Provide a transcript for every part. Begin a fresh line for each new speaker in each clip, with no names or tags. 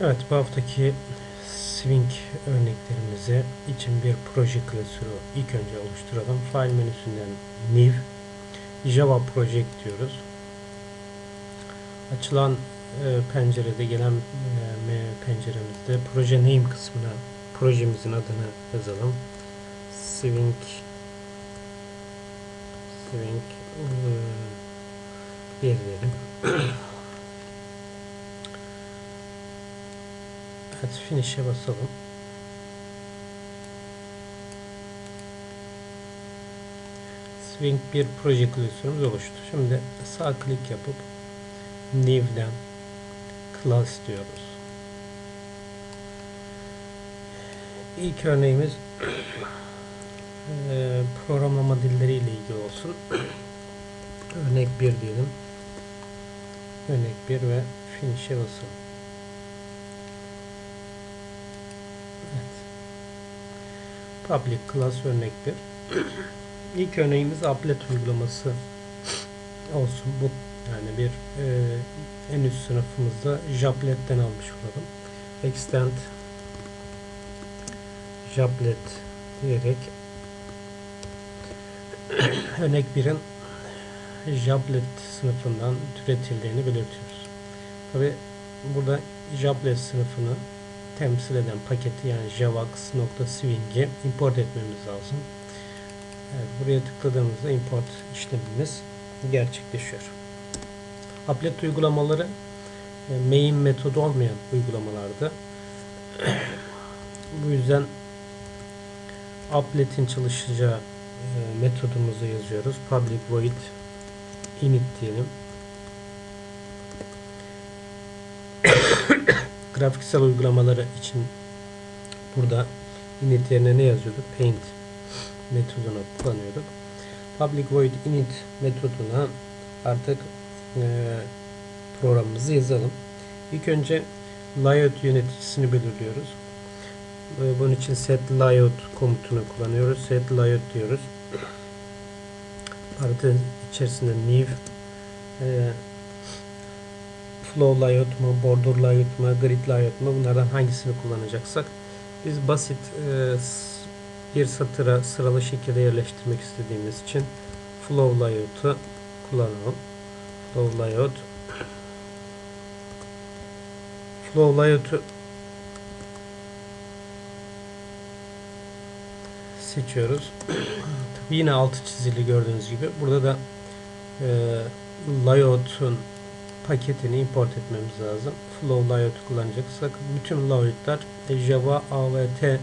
Evet bu haftaki Swing örneklerimizi için bir proje klasörü ilk önce oluşturalım. File menüsünden New Java Project diyoruz. Açılan e, pencerede gelen e, penceremizde proje name kısmına projemizin adını yazalım. Swing Swing e, diyelim. Evet, finish'e basalım. Swing bir proje klasörümüz oluştu. Şimdi sağ klik yapıp New'den Class diyoruz. İlk örneğimiz eee, programlama dilleri ile ilgili olsun. Örnek 1 diyelim. Örnek 1 ve finish'e basalım. Evet. Public class örnek 1. İlk örneğimiz applet uygulaması olsun. Bu yani bir e, en üst sınıfımızda Japlet'ten almış olalım. Extend Japlet diyerek örnek 1'in Japlet sınıfından türetildiğini belirtiyoruz. Tabi burada Japlet sınıfını temsil eden paketi yani javax.swing'i import etmemiz lazım. Evet, buraya tıkladığımızda import işlemimiz gerçekleşiyor. Applet uygulamaları e, main metodu olmayan uygulamalarda bu yüzden applet'in çalışacağı e, metodumuzu yazıyoruz. Public void init diyelim. Grafiksel uygulamaları için burada init yerine ne yazıyorduk? Paint metodunu kullanıyorduk. Public void init metoduna artık e, programımızı yazalım. İlk önce layout yöneticisini belirliyoruz. E, bunun için set layout komutunu kullanıyoruz. Set layout diyoruz. Parantez içerisinde new e, flow layout mu, border layout mu, grid layout mu bunlardan hangisini kullanacaksak biz basit e, bir satıra sıralı şekilde yerleştirmek istediğimiz için flow layout'u kullanalım. Flow layout flow layout'u seçiyoruz. Tabii yine altı çizili gördüğünüz gibi. Burada da e, layout'un paketini import etmemiz lazım. Flow layout kullanacaksak bütün layout'lar Java AVT e,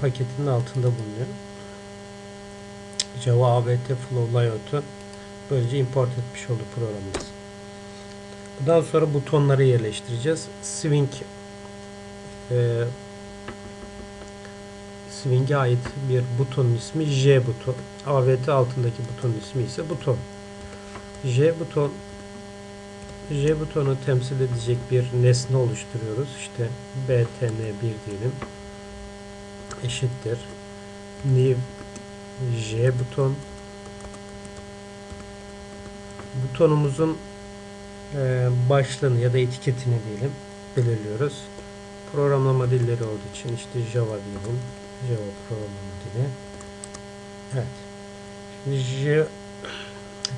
paketinin altında bulunuyor. Java AVT Flow layout'u böylece import etmiş oldu programımız. Bundan sonra butonları yerleştireceğiz. Swing e, Swing'e ait bir butonun ismi J buton. AVT altındaki butonun ismi ise buton. J buton J butonu temsil edecek bir nesne oluşturuyoruz. İşte btn1 diyelim. Eşittir. New J buton. Butonumuzun e, başlığını ya da etiketini diyelim belirliyoruz. Programlama dilleri olduğu için işte Java diyelim. Java programlama dili. Evet. Şimdi J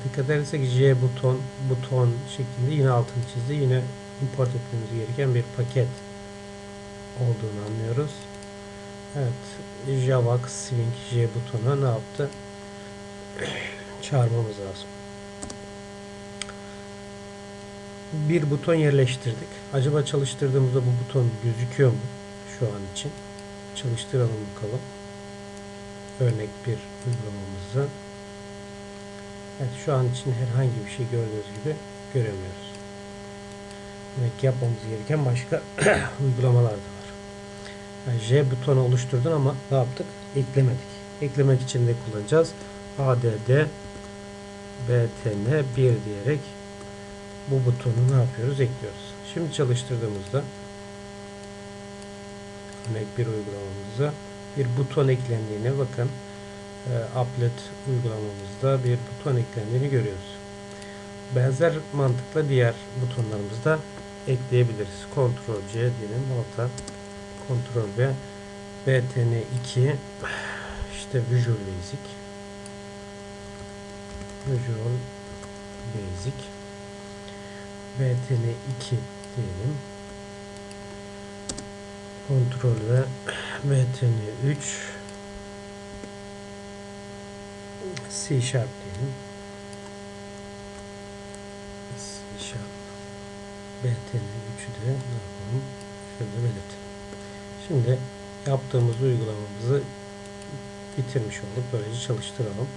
dikkat edersek J buton buton şeklinde yine altını çizdi. Yine import etmemiz gereken bir paket olduğunu anlıyoruz. Evet. Java Swing J butonu ne yaptı? Çağırmamız lazım. Bir buton yerleştirdik. Acaba çalıştırdığımızda bu buton gözüküyor mu? Şu an için. Çalıştıralım bakalım. Örnek bir uygulamamızı. Evet şu an için herhangi bir şey gördüğünüz gibi göremiyoruz. Demek ki yapmamız gereken başka uygulamalar da var. Yani J butonu oluşturdun ama ne yaptık? Eklemedik. Eklemek için de kullanacağız. ADD BTN 1 diyerek bu butonu ne yapıyoruz? Ekliyoruz. Şimdi çalıştırdığımızda örnek bir uygulamamızda bir buton eklendiğine bakın e, applet uygulamamızda bir buton eklendiğini görüyoruz. Benzer mantıkla diğer butonlarımızda ekleyebiliriz. Ctrl C diyelim alta. Ctrl V. BTN2 işte Visual Basic. Visual Basic. BTN2 diyelim. Ctrl ve BTN3 C Sharp diyelim. C Sharp BTN3'ü de ne yapalım? Şöyle belirtelim. Şimdi yaptığımız uygulamamızı bitirmiş olduk. Böylece çalıştıralım.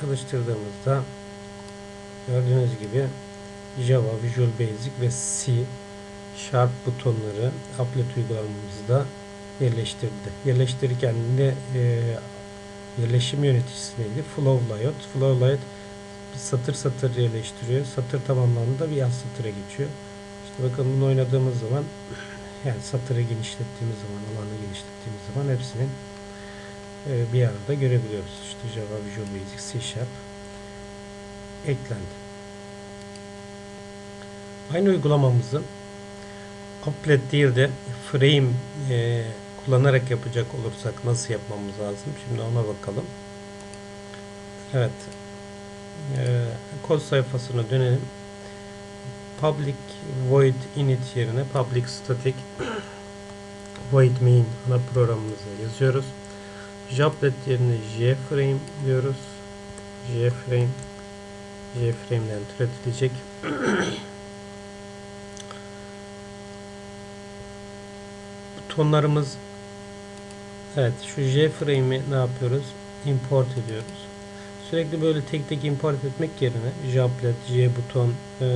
Çalıştırdığımızda gördüğünüz gibi Java, Visual Basic ve C Sharp butonları Applet uygulamamızda yerleştirdi. Yerleştirirken de e, yerleşim yöneticisi neydi? Flow Layout. Flow Layout bir satır satır yerleştiriyor. Satır tamamlandığında bir yan satıra geçiyor. İşte bakın bunu oynadığımız zaman yani satırı genişlettiğimiz zaman, alanı genişlettiğimiz zaman hepsinin e, bir arada görebiliyoruz. İşte Java, Visual Basic, C Sharp eklendi. Aynı uygulamamızı Applet değil de Frame e, kullanarak yapacak olursak nasıl yapmamız lazım? Şimdi ona bakalım. Evet. E, kod sayfasına dönelim. Public void init yerine public static void main ana programımıza yazıyoruz. Japlet yerine jframe diyoruz. jframe jframe'den türetilecek. Butonlarımız Evet şu jframe'i ne yapıyoruz? Import ediyoruz. Sürekli böyle tek tek import etmek yerine Japlet, jbuton, e,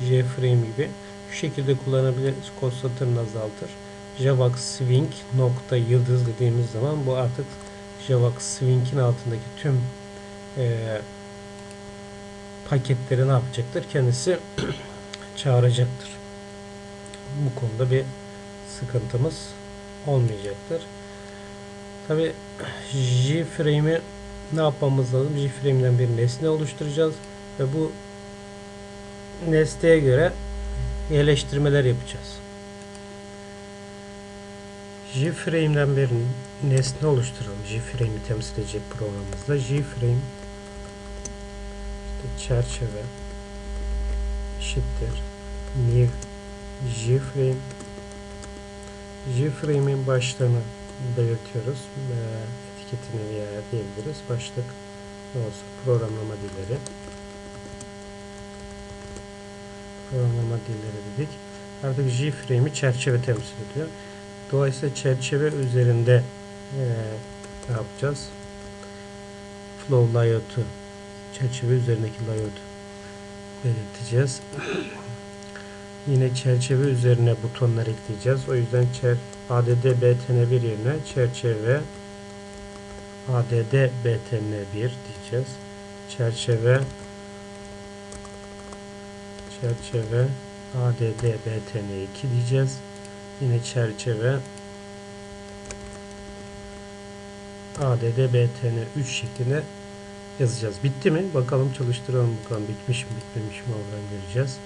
jframe gibi şu şekilde kullanabiliriz. Kod satırını azaltır. Javax swing nokta yıldız dediğimiz zaman bu artık Javax swing'in altındaki tüm e, paketleri ne yapacaktır? Kendisi çağıracaktır. Bu konuda bir sıkıntımız olmayacaktır. Tabi JFrame'i ne yapmamız lazım? JFrame'den bir nesne oluşturacağız ve bu nesneye göre yerleştirmeler yapacağız. JFrame'den bir nesne oluşturalım. JFrame'i temsil edecek programımızda. JFrame işte çerçeve eşittir new JFrame JFrame'in başlığını belirtiyoruz. Etiketini veya diyebiliriz. Başlık olsun? Programlama dilleri. Programlama dilleri dedik. Artık JFrame'i çerçeve temsil ediyor. Dolayısıyla çerçeve üzerinde e, ne yapacağız? Flow layout'u çerçeve üzerindeki layout'u belirteceğiz. Yine çerçeve üzerine butonlar ekleyeceğiz. O yüzden çer add btn1 yerine çerçeve add btn1 diyeceğiz. Çerçeve çerçeve add btn2 diyeceğiz. Yine çerçeve add btn3 şeklinde yazacağız. Bitti mi? Bakalım çalıştıralım bakalım bitmiş mi bitmemiş mi oradan göreceğiz.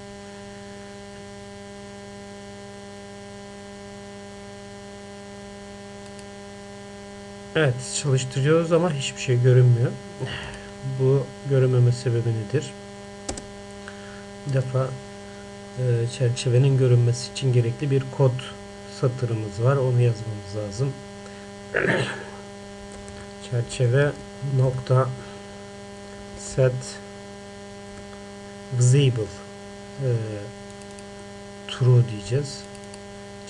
Evet çalıştırıyoruz ama hiçbir şey görünmüyor. Bu görünmeme sebebi nedir? Bir defa e, çerçevenin görünmesi için gerekli bir kod satırımız var. Onu yazmamız lazım. çerçeve nokta set visible e, true diyeceğiz.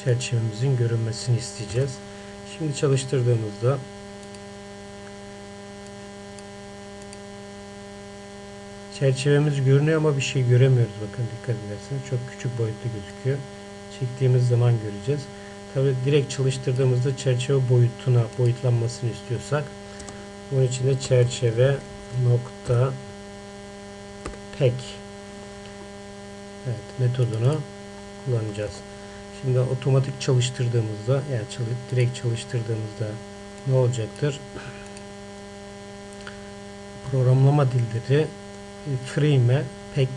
Çerçevemizin görünmesini isteyeceğiz. Şimdi çalıştırdığımızda çerçevemiz görünüyor ama bir şey göremiyoruz. Bakın dikkat ederseniz çok küçük boyutlu gözüküyor. Çektiğimiz zaman göreceğiz. Tabi direkt çalıştırdığımızda çerçeve boyutuna boyutlanmasını istiyorsak bunun için de çerçeve nokta pek evet, metodunu kullanacağız. Şimdi otomatik çalıştırdığımızda yani çalı, direkt çalıştırdığımızda ne olacaktır? Programlama dilleri frame'e pek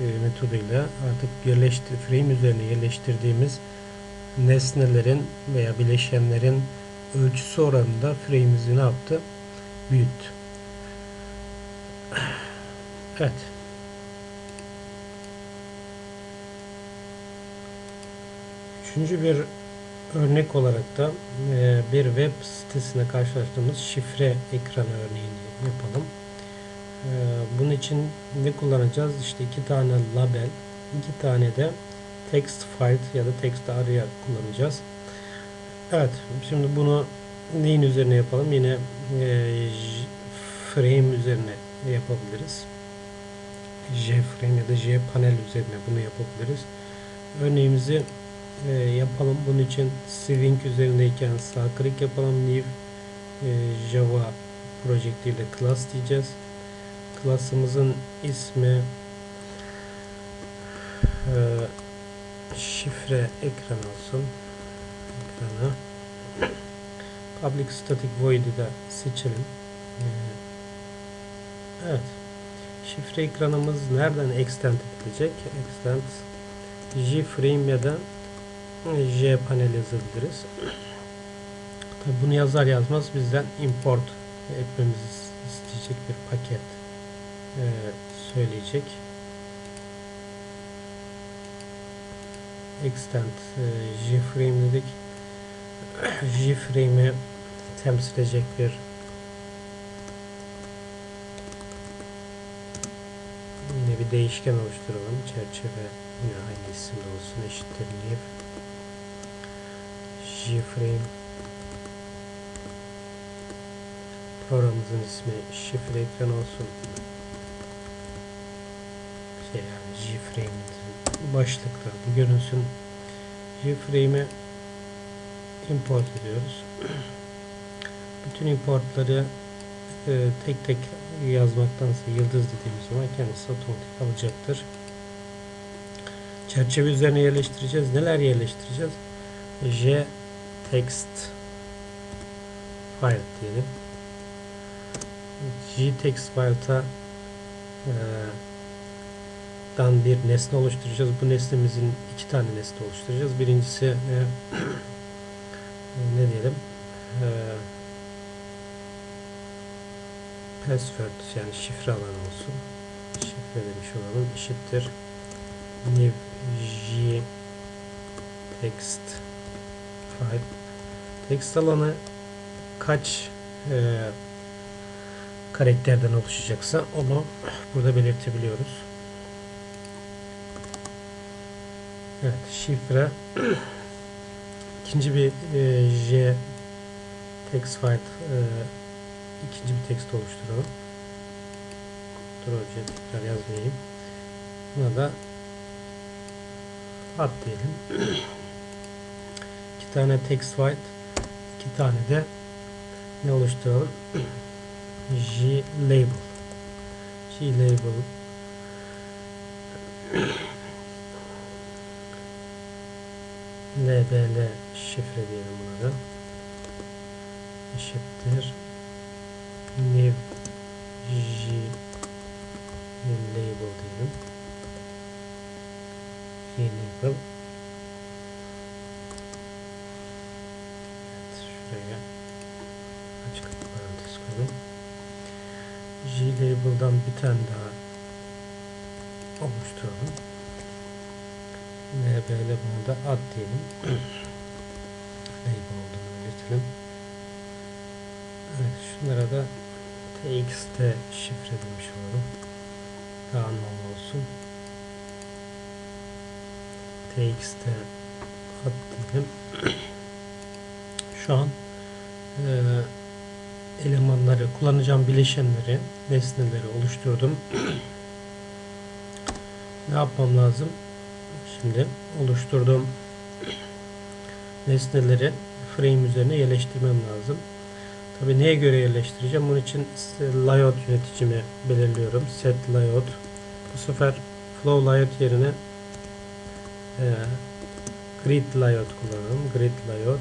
e, metoduyla artık yerleştir frame üzerine yerleştirdiğimiz nesnelerin veya bileşenlerin ölçüsü oranında frame'imizi ne yaptı? Büyüttü. Evet. Üçüncü bir örnek olarak da e, bir web sitesine karşılaştığımız şifre ekranı örneğini yapalım. E, bunun için ne kullanacağız? İşte iki tane label, iki tane de text file ya da text araya kullanacağız. Evet, şimdi bunu neyin üzerine yapalım? Yine e, frame üzerine yapabiliriz. JFrame ya da JPanel üzerine bunu yapabiliriz. Örneğimizi e, yapalım. Bunun için Swing üzerindeyken sağ klik yapalım. New e, Java Project ile class diyeceğiz. Class'ımızın ismi e, şifre ekran olsun. Ekrana. Public Static Void'i de seçelim. E, evet. Şifre ekranımız nereden extend edilecek? Extend JFrame ya da JPanel yazabiliriz. Tabi bunu yazar yazmaz bizden import etmemizi isteyecek bir paket e, söyleyecek. Extend e, JFrame dedik. JFrame'i temsil edecek bir yine bir değişken oluşturalım. Çerçeve yine aynı isimde olsun. Eşittir new JFrame programımızın ismi şifre ekran olsun. Şey yani JFrame'imizin başlıkta bu görünsün. JFrame'i import ediyoruz. Bütün importları e, tek tek yazmaktansa yıldız dediğimiz zaman kendisi otomatik alacaktır. Çerçeve üzerine yerleştireceğiz. Neler yerleştireceğiz? J text file diyelim. G-text file'ta e, dan bir nesne oluşturacağız. Bu nesnemizin iki tane nesne oluşturacağız. Birincisi e, ne diyelim e, password yani şifre alanı olsun. Şifre demiş olalım. Eşittir new text file text alanı kaç e, karakterden oluşacaksa onu burada belirtebiliyoruz. Evet şifre ikinci bir e, J text file e, ikinci bir text oluşturalım. Önce tekrar yazmayayım. Buna da ad diyelim. iki tane text file iki tane de ne oluşturalım? G label. G label. LBL şifre diyelim buna da. Eşittir. New G label diyelim. G label evet, şuraya açık parantez koyalım G-Label'dan bir tane daha oluşturalım. LB'le bunu da ad diyelim. Label olduğunu belirtelim. Evet şunlara da txt şifre demiş olalım. Daha anlamlı olsun. txt ad diyelim. Şu an eee elemanları, kullanacağım bileşenleri, nesneleri oluşturdum. ne yapmam lazım? Şimdi oluşturduğum nesneleri frame üzerine yerleştirmem lazım. Tabi neye göre yerleştireceğim? Bunun için layout yöneticimi belirliyorum. Set layout. Bu sefer flow layout yerine e, grid layout kullanalım. Grid layout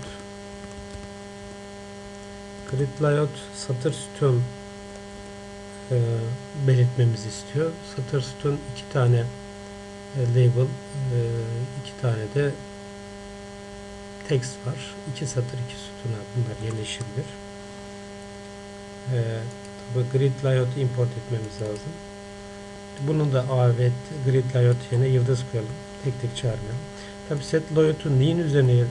Grid layout satır sütun e, belirtmemizi istiyor. Satır sütun iki tane e, label e, iki tane de text var. İki satır iki sütuna bunlar yerleşebilir. E, tabi grid layout import etmemiz lazım. Bunun da avet grid layout yerine yıldız koyalım. Tek tek çağırmayalım. Tabi set layout'u neyin üzerine e,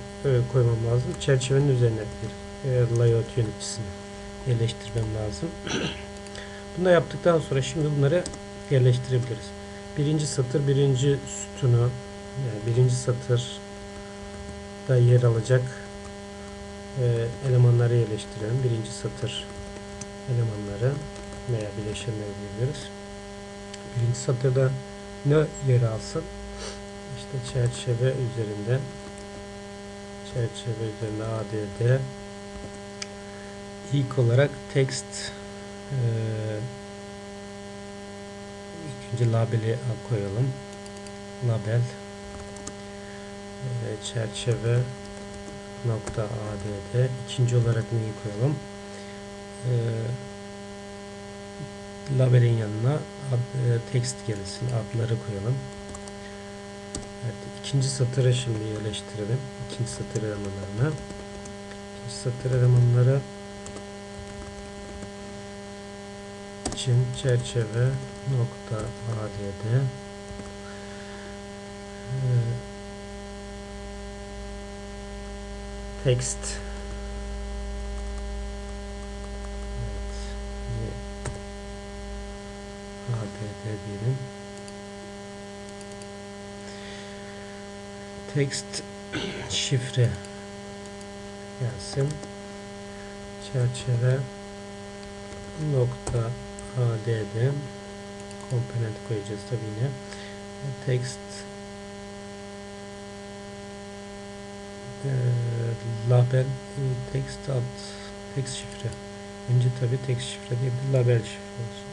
koymam lazım? Çerçevenin üzerine bir layout yöneticisini yerleştirmem lazım. Bunu da yaptıktan sonra şimdi bunları yerleştirebiliriz. Birinci satır birinci sütunu yani birinci satır da yer alacak e, elemanları yerleştirelim. Birinci satır elemanları veya bileşenleri diyebiliriz. Birinci satırda ne yer alsın? İşte çerçeve üzerinde çerçeve üzerinde ADD ilk olarak text e, ilk önce labeli koyalım. Label e, çerçeve nokta add ikinci olarak neyi koyalım? E, labelin yanına ad, e, text gelsin adları koyalım. Evet, ikinci satırı şimdi yerleştirelim. İkinci satır elemanlarına ikinci satır elemanları için çerçeve nokta add e, text. Evet, add diyelim. Text şifre gelsin. Çerçeve nokta add komponent koyacağız tabi yine. Text. E, label text ad text şifre. Önce tabi text şifre değil de label şifre olsun.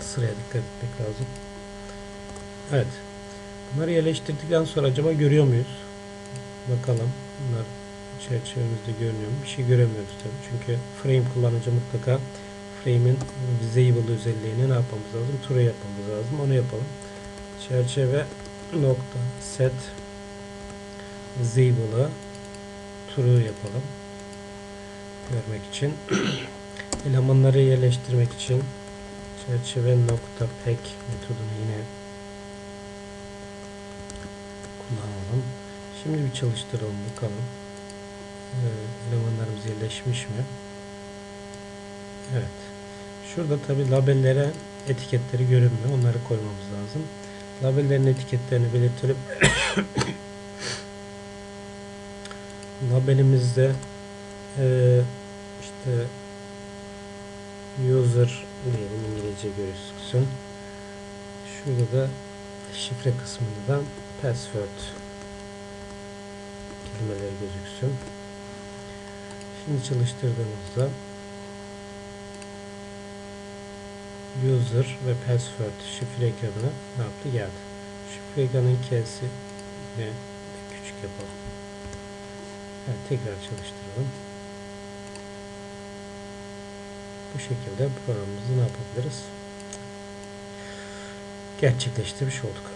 Sıraya dikkat etmek lazım. Evet. Bunları yerleştirdikten sonra acaba görüyor muyuz? Bakalım. Bunlar çerçevemizde görünüyor mu? Bir şey göremiyoruz tabi çünkü frame kullanıcı mutlaka frame'in visible özelliğini ne yapmamız lazım? True yapmamız lazım. Onu yapalım. Çerçeve nokta set visible'ı true yapalım. Görmek için. elemanları yerleştirmek için çerçeve nokta pack metodunu yine kullanalım. Şimdi bir çalıştıralım bakalım. Ee, elemanlarımız yerleşmiş mi? Evet. Şurada tabi labellere etiketleri görünmüyor. Onları koymamız lazım. Labellerin etiketlerini belirtelim. Labelimizde e, işte user diyelim İngilizce gözüksün. Şurada da şifre kısmında da password kelimeleri gözüksün. Şimdi çalıştırdığımızda user ve password şifre ekranına ne yaptı geldi. Şifre ekranın K'si küçük yapalım. Evet, tekrar çalıştıralım. Bu şekilde programımızı ne yapabiliriz? Gerçekleştirmiş olduk.